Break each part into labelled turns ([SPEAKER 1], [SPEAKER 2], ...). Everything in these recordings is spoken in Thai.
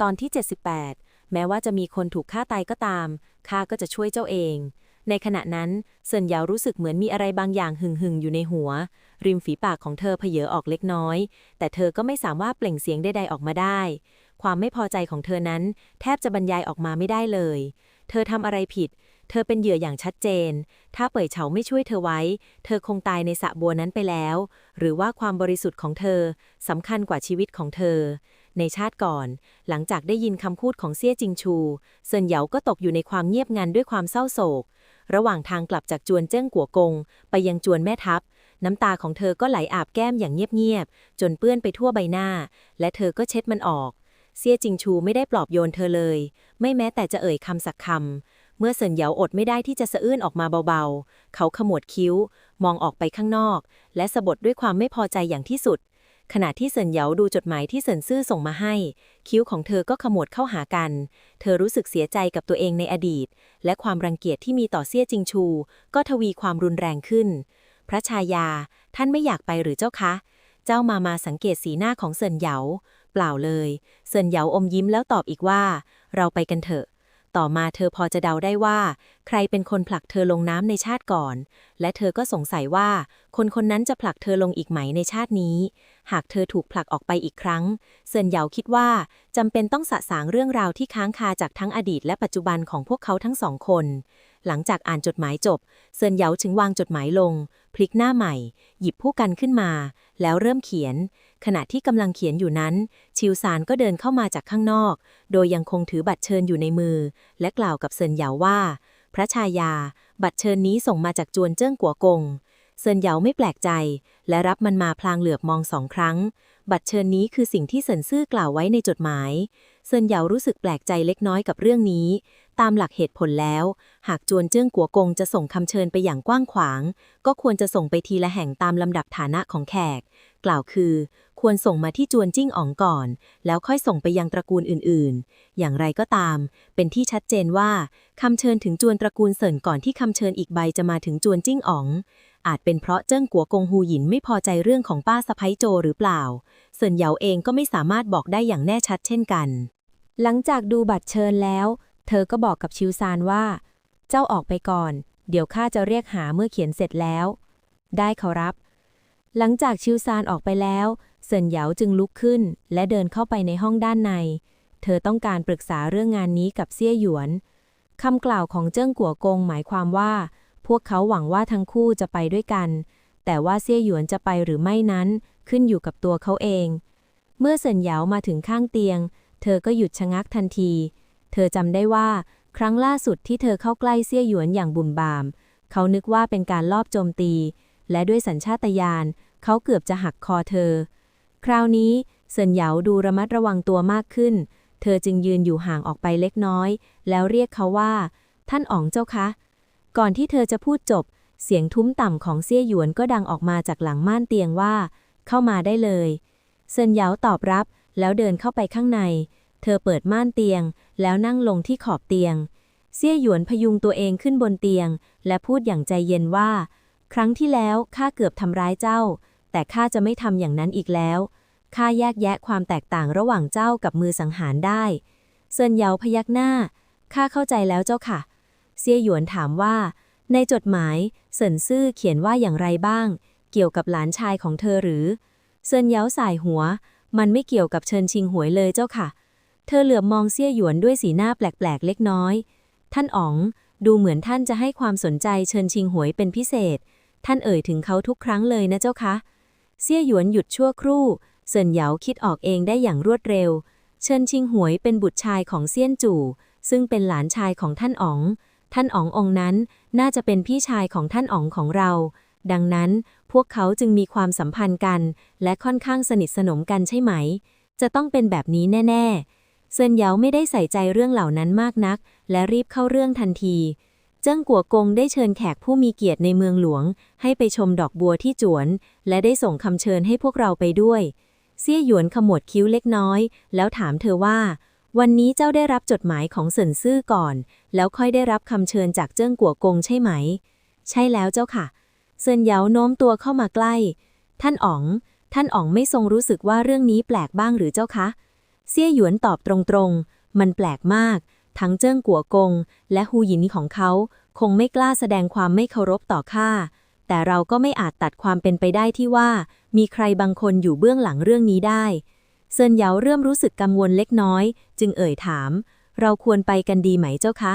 [SPEAKER 1] ตอนที่ 78 แม้ว่าจะมีคนถูกฆ่าตายก็ตาม ข้าก็จะช่วยเจ้าเอง ในขณะนั้นเซินหยารู้สึกเหมือนมีอะไรบางอย่างหึงหึงอยู่ในหัว ริมฝีปากของเธอเพเยอออกเล็กน้อย แต่เธอก็ไม่สามารถเปล่งเสียงใดๆออกมาได้ ความไม่พอใจของเธอนั้น แทบจะบรรยายออกมาไม่ได้เลย เธอทำอะไรผิด เธอเป็นเหยื่ออย่างชัดเจน ถ้าเป่ยเฉาไม่ช่วยเธอไว้ เธอคงตายในสระบัวนั้นไปแล้ว หรือว่าความบริสุทธิ์ของเธอสำคัญกว่าชีวิตของเธอ ในชาติก่อน หลังจากได้ยินคำพูดของเซี่ยจิงชูเซินเหยาก็ตกอยู่ในความเงียบงันด้วยความเศร้าโศก ระหว่างทางกลับจากจวนเจิ้งกัวกง ไปยังจวนแม่ทัพ น้ำตาของเธอก็ไหลอาบแก้มอย่างเงียบๆจนเปื้อนไปทั่วใบหน้า และเธอก็เช็ดมันออกเซี่ยจิงชูไม่ได้ปลอบโยนเธอเลย ไม่แม้แต่จะเอ่ยคำสักคำเมื่อเซินเหยาอดไม่ได้ที่จะสะอื้นออกมาเบาๆ เขาขมวดคิ้ว มองออกไปข้างนอก และสะบดด้วยความไม่พอใจอย่างที่สุด ขณะที่เซินเหยาดูจดหมายที่เซินซื่อส่งมาให้ คิ้วของเธอก็ขมวดเข้าหากัน เธอรู้สึกเสียใจกับตัวเองในอดีต และความรังเกียจที่มีต่อเซี่ยจิงชู ก็ทวีความรุนแรงขึ้น พระชายา ท่านไม่อยากไปหรือเจ้าคะ เจ้ามามาสังเกตสีหน้าของเซินเหยา เปล่าเลย เซินเหยาอมยิ้มแล้วตอบอีกว่า เราไปกันเถอะ ต่อมาเธอพอจะเดาได้ว่า ใครเป็นคนผลักเธอลงน้ำในชาติก่อน และเธอก็สงสัยว่า คนคนนั้นจะผลักเธอลงอีกไหมในชาตินี้ หากเธอถูกผลักออกไปอีกครั้ง เซินเหยาคิดว่าจำเป็นต้องสะสางเรื่องราวที่ค้างคาจากทั้งอดีตและปัจจุบันของพวกเขาทั้งสองคน หลังจากอ่านจดหมายจบ เซินเหยาจึงวางจดหมายลง พลิกหน้าใหม่ หยิบผู้กันขึ้นมา แล้วเริ่มเขียน ขณะที่กำลังเขียนอยู่นั้น ชิวซานก็เดินเข้ามาจากข้างนอก โดยยังคงถือบัตรเชิญอยู่ในมือ และกล่าวกับเซินเหยาว่า พระชายา บัตรเชิญนี้ส่งมาจากจวนเจิ้งกัวกงเซินเหยาไม่แปลกใจ และรับมันมาพลางเหลือบมองสองครั้ง บัตรเชิญนี้คือสิ่งที่เซินซื่อกล่าวไว้ในจดหมาย เซินเหยารู้สึกแปลกใจเล็กน้อยกับเรื่องนี้ ตามหลักเหตุผลแล้ว หากจวนเจิ้งกัวกงจะส่งคำเชิญไปอย่างกว้างขวาง ก็ควรจะส่งไปทีละแห่งตามลำดับฐานะของแขก กล่าวคือ ควรส่งมาที่จวนจิ้งอ๋องก่อน แล้วค่อยส่งไปยังตระกูลอื่นๆ อย่างไรก็ตาม เป็นที่ชัดเจนว่าคำเชิญถึงจวนตระกูลเสินก่อนที่คำเชิญอีกใบจะมาถึงจวนจิ้งอ๋อง อาจเป็นเพราะเจิ้งกัวกงฮูหยินไม่พอใจเรื่องของป้าสะพ้ยโจหรือเปล่าเซินเหยาเองก็ไม่สามารถบอกได้อย่างแน่ชัดเช่นกัน
[SPEAKER 2] หลังจากดูบัตรเชิญแล้ว เธอก็บอกกับชิวซานว่า เจ้าออกไปก่อน เดี๋ยวข้าจะเรียกหาเมื่อเขียนเสร็จแล้ว ได้ขอรับ หลังจากชิวซานออกไปแล้วเซินเหยาจึงลุกขึ้น และเดินเข้าไปในห้องด้านใน เธอต้องการปรึกษาเรื่องงานนี้กับเซี่ยหยวนคำกล่าวของเจิ้งกัวกงหมายความว่า พวกเขาหวังว่าทั้งคู่จะไปด้วยกัน แต่ว่าเซี่ยหยวนจะไปหรือไม่นั้น ขึ้นอยู่กับตัวเขาเอง เมื่อเซินเหยามาถึงข้างเตียง เธอก็หยุดชะงักทันที เธอจำได้ว่า ครั้งล่าสุดที่เธอเข้าใกล้เซี่ยหยวนอย่างบุ่มบาม เขานึกว่าเป็นการลอบโจมตี และด้วยสัญชาตญาณเขาเกือบจะหักคอเธอ คราวนี้เซินเหยาดูระมัดระวังตัวมากขึ้น เธอจึงยืนอยู่ห่างออกไปเล็กน้อย แล้วเรียกเขาว่า ท่านอ๋องเจ้าคะ ก่อนที่เธอจะพูดจบ เสียงทุ้มต่ำของเซี่ยหยวนก็ดังออกมาจากหลังม่านเตียงว่า เข้ามาได้เลยเซินเหยาตอบรับ แล้วเดินเข้าไปข้างใน เธอเปิดม่านเตียง แล้วนั่งลงที่ขอบเตียง เซี่ยหยวนพยุงตัวเองขึ้นบนเตียง และพูดอย่างใจเย็นว่า ครั้งที่แล้วข้าเกือบทำร้ายเจ้า แต่ข้าจะไม่ทำอย่างนั้นอีกแล้วข้าแยกแยะความแตกต่างระหว่างเจ้ากับมือสังหารได้เซินเยาพยักหน้าข้าเข้าใจแล้วเจ้าค่ะ เซี่ยหยวนถามว่า ในจดหมายเซินซื่อเขียนว่าอย่างไรบ้าง เกี่ยวกับหลานชายของเธอหรือเซินเยาสายหัว มันไม่เกี่ยวกับเชิญชิงหวยเลยเจ้าค่ะ เธอเหลือบมองเซี่ยหยวนด้วยสีหน้าแปลกๆเล็กน้อย ท่านอ๋อง ดูเหมือนท่านจะให้ความสนใจเชิญชิงหวยเป็นพิเศษ ท่านเอ่ยถึงเขาทุกครั้งเลยนะเจ้าคะเซี่ยหยวนหยุดชั่วครู่ เซินเหยาคิดออกเองได้อย่างรวดเร็ว เชิญชิงหวยเป็นบุตรชายของเซียนจู่ ซึ่งเป็นหลานชายของท่านอ๋อง ท่านอ๋ององนั้นน่าจะเป็นพี่ชายของท่านอ๋องของเรา ดังนั้นพวกเขาจึงมีความสัมพันธ์กัน และค่อนข้างสนิทสนมกันใช่ไหม จะต้องเป็นแบบนี้แน่ ๆ เซินเหยาไม่ได้ใส่ใจเรื่องเหล่านั้นมากนัก และรีบเข้าเรื่องทันที เจิ้งกัวกงได้เชิญแขกผู้มีเกียรติในเมืองหลวง ให้ไปชมดอกบัวที่จวน และได้ส่งคำเชิญให้พวกเราไปด้วย เซี่ยหยวนขมวดคิ้วเล็กน้อย แล้วถามเธอว่า วันนี้เจ้าได้รับจดหมายของเซินซื่อก่อน แล้วค่อยได้รับคำเชิญจากเจิ้งกัวกงใช่ไหม ใช่แล้วเจ้าค่ะ เซินเหยาโน้มตัวเข้ามาใกล้ ท่านอ๋อง ท่านอ๋องไม่ทรงรู้สึกว่าเรื่องนี้แปลกบ้างหรือเจ้าคะ เซี่ยหยวนตอบตรงๆ มันแปลกมาก ทั้งเจิ้งกัวกง และฮูหยินของเขา คงไม่กล้าแสดงความไม่เคารพต่อข้า แต่เราก็ไม่อาจตัดความเป็นไปได้ที่ว่า มีใครบางคนอยู่เบื้องหลังเรื่องนี้ได้ เซินเหยาเริ่มรู้สึกกังวลเล็กน้อย จึงเอ่ยถาม เราควรไปกันดีไหมเจ้าคะ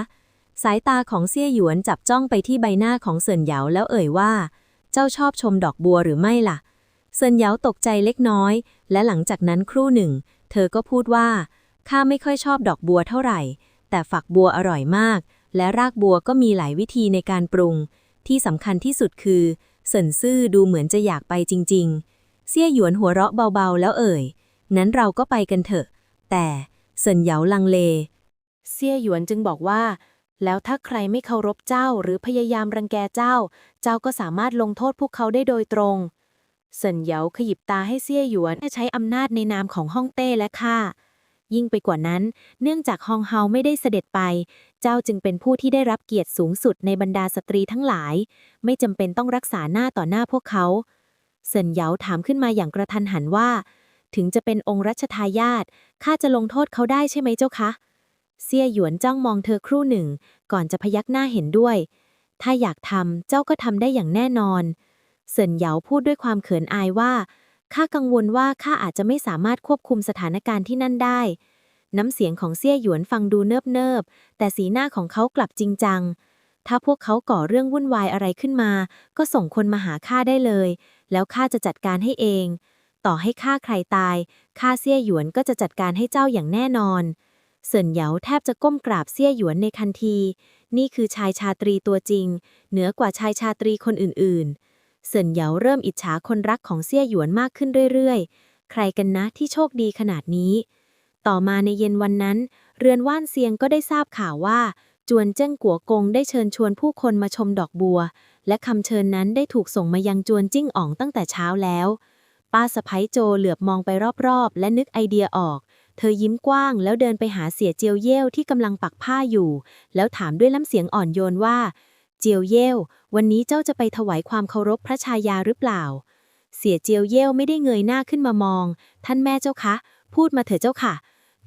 [SPEAKER 2] สายตาของเซี่ยหยวนจับจ้องไปที่ใบหน้าของเซินเหยาแล้วเอ่ยว่า เจ้าชอบชมดอกบัวหรือไม่ล่ะ เซินเหยาตกใจเล็กน้อย และหลังจากนั้นครู่หนึ่ง เธอก็พูดว่าข้าไม่ค่อยชอบดอกบัวเท่าไหร่ แต่ฝักบัวอร่อยมาก และรากบัวก็มีหลายวิธีในการปรุง ที่สำคัญที่สุดคือเซินซื่อดูเหมือนจะอยากไปจริง ๆเซี่ยหยวนหัวเราะเบาๆ แล้วเอ่ย นั้นเราก็ไปกันเถอะ แต่เซินเหยาลังเล
[SPEAKER 1] เซี่ยหยวนจึงบอกว่า แล้วถ้าใครไม่เคารพเจ้าหรือพยายามรังแกเจ้า เจ้าก็สามารถลงโทษพวกเขาได้โดยตรงเซินเหยาขยิบตาให้เซี่ยหยวน ใช้อำนาจในนามของฮ่องเต้และข้า ยิ่งไปกว่านั้น เนื่องจากฮองเฮาไม่ได้เสด็จไป เจ้าจึงเป็นผู้ที่ได้รับเกียรติสูงสุดในบรรดาสตรีทั้งหลาย ไม่จำเป็นต้องรักษาหน้าต่อหน้าพวกเขา เซินเหยาถามขึ้นมาอย่างกระทันหันว่า ถึงจะเป็นองค์รัชทายาทข้าจะลงโทษเขาได้ใช่ไหมเจ้าคะ เซี่ยหยวนจ้องมองเธอครู่หนึ่ง ก่อนจะพยักหน้าเห็นด้วย ถ้าอยากทำเจ้าก็ทำได้อย่างแน่นอน เซินเหยาพูดด้วยความเขินอายว่า ข้ากังวลว่าข้าอาจจะไม่สามารถควบคุมสถานการณ์ที่นั่นได้ น้ำเสียงของเซี่ยหยวนฟังดูเนิบเนิบๆแต่สีหน้าของเขากลับจริงจัง ถ้าพวกเขาก่อเรื่องวุ่นวายอะไรขึ้นมา ก็ส่งคนมาหาข้าได้เลย แล้วข้าจะจัดการให้เอง ต่อให้ข้าใครตายข้าเซี่ยหยวนก็จะจัดการให้เจ้าอย่างแน่นอนเซินเหยาแทบจะก้มกราบเซี่ยหยวนในทันที นี่คือชายชาตรีตัวจริง เหนือกว่าชายชาตรีคนอื่นๆ เซินเหยาเริ่มอิจฉาคนรักของเซี่ยหยวนมากขึ้นเรื่อยๆ ใครกันนะที่โชคดีขนาดนี้ ต่อมาในเย็นวันนั้น เรือนว่านเซียงก็ได้ทราบข่าวว่า จวนเจิ้งกัวกงได้เชิญชวนผู้คนมาชมดอกบัว และคำเชิญนั้นได้ถูกส่งมายังจวนจิ้งอ๋องตั้งแต่เช้าแล้ว ป้าสะพ้ยโจเหลือบมองไปรอบๆ และนึกไอเดียออกเธอยิ้มกว้างแล้วเดินไปหาเสียเจียวเย่วที่กำลังปักผ้าอยู่ แล้วถามด้วยน้ำเสียงอ่อนโยนว่า เจียวเย่ววันนี้เจ้าจะไปถวายความเคารพพระชายาหรือเปล่า เสียเจียวเย่วไม่ได้เงยหน้าขึ้นมามอง ท่านแม่เจ้าคะ พูดมาเถอะเจ้าค่ะ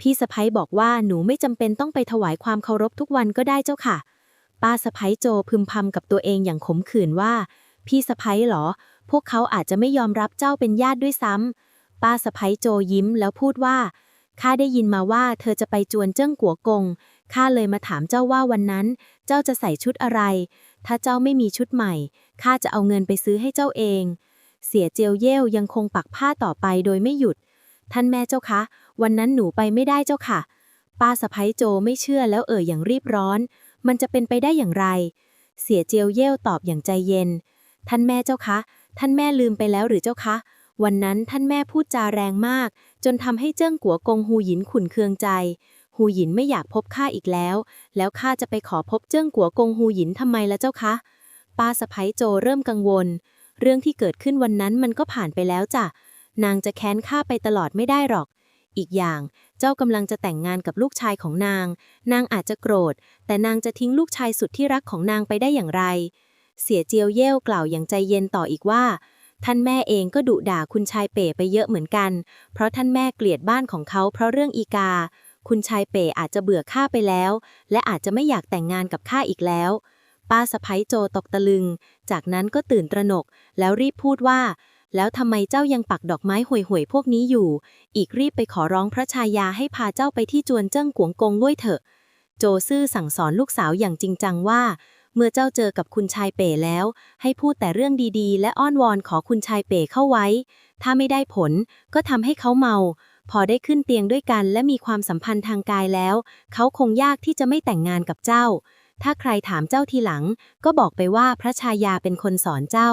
[SPEAKER 1] พี่สะพ้ยบอกว่าหนูไม่จำเป็นต้องไปถวายความเคารพทุกวันก็ได้เจ้าค่ะ ป้าสะพ้ยโจพึมพำกับตัวเองอย่างขมขื่นว่า พี่สะพ้ยเหรอ พวกเขาอาจจะไม่ยอมรับเจ้าเป็นญาติด้วยซ้ำป้าสะพ้ยโจยิ้มแล้วพูดว่าข้าได้ยินมาว่าเธอจะไปจวนเจิ้งกัวกง ข้าเลยมาถามเจ้าว่าวันนั้น เจ้าจะใส่ชุดอะไร ถ้าเจ้าไม่มีชุดใหม่ ข้าจะเอาเงินไปซื้อให้เจ้าเอง เสียเจียวเย่วยังคงปักผ้าต่อไปโดยไม่หยุด ท่านแม่เจ้าคะ วันนั้นหนูไปไม่ได้เจ้าค่ะ ป้าสะพ้ยโจไม่เชื่อแล้วเอ่ยอย่างรีบร้อน มันจะเป็นไปได้อย่างไร เสียเจียวเย่วตอบอย่างใจเย็น ท่านแม่เจ้าคะ ท่านแม่ลืมไปแล้วหรือเจ้าคะวันนั้นท่านแม่พูดจาแรงมาก จนทำให้เจิ้งกัวกงฮูหยินขุนเคืองใจ ฮูหยินไม่อยากพบข้าอีกแล้ว แล้วข้าจะไปขอพบเจิ้งกัวกงฮูหยินทำไมล่ะเจ้าคะ ป้าสะพ้ยโจเริ่มกังวล เรื่องที่เกิดขึ้นวันนั้นมันก็ผ่านไปแล้วจ้ะ นางจะแค้นข้าไปตลอดไม่ได้หรอก อีกอย่าง เจ้ากำลังจะแต่งงานกับลูกชายของนาง นางอาจจะโกรธ แต่นางจะทิ้งลูกชายสุดที่รักของนางไปได้อย่างไร เสียเจียวเย่วกล่าวอย่างใจเย็นต่ออีกว่าท่านแม่เองก็ดุด่าคุณชายเป๋ไปเยอะเหมือนกัน เพราะท่านแม่เกลียดบ้านของเขาเพราะเรื่องอีกา คุณชายเป๋อาจจะเบื่อข้าไปแล้ว และอาจจะไม่อยากแต่งงานกับข้าอีกแล้ว ป้าสะพ้ยโจตกตะลึง จากนั้นก็ตื่นตระหนก แล้วรีบพูดว่า แล้วทำไมเจ้ายังปักดอกไม้ห่วยๆพวกนี้อยู่ อีกรีบไปขอร้องพระชายาให้พาเจ้าไปที่จวนเจิ้งกวงกงด้วยเถอะ โจซื่อสั่งสอนลูกสาวอย่างจริงจังว่าเมื่อเจ้าเจอกับคุณชายเป๋แล้ว ให้พูดแต่เรื่องดีๆ และอ้อนวอนขอคุณชายเป๋เข้าไว้ ถ้าไม่ได้ผลก็ทำให้เขาเมา พอได้ขึ้นเตียงด้วยกันและมีความสัมพันธ์ทางกายแล้ว เขาคงยากที่จะไม่แต่งงานกับเจ้า ถ้าใครถามเจ้าทีหลัง ก็บอกไปว่าพระชายาเป็นคนสอนเจ้า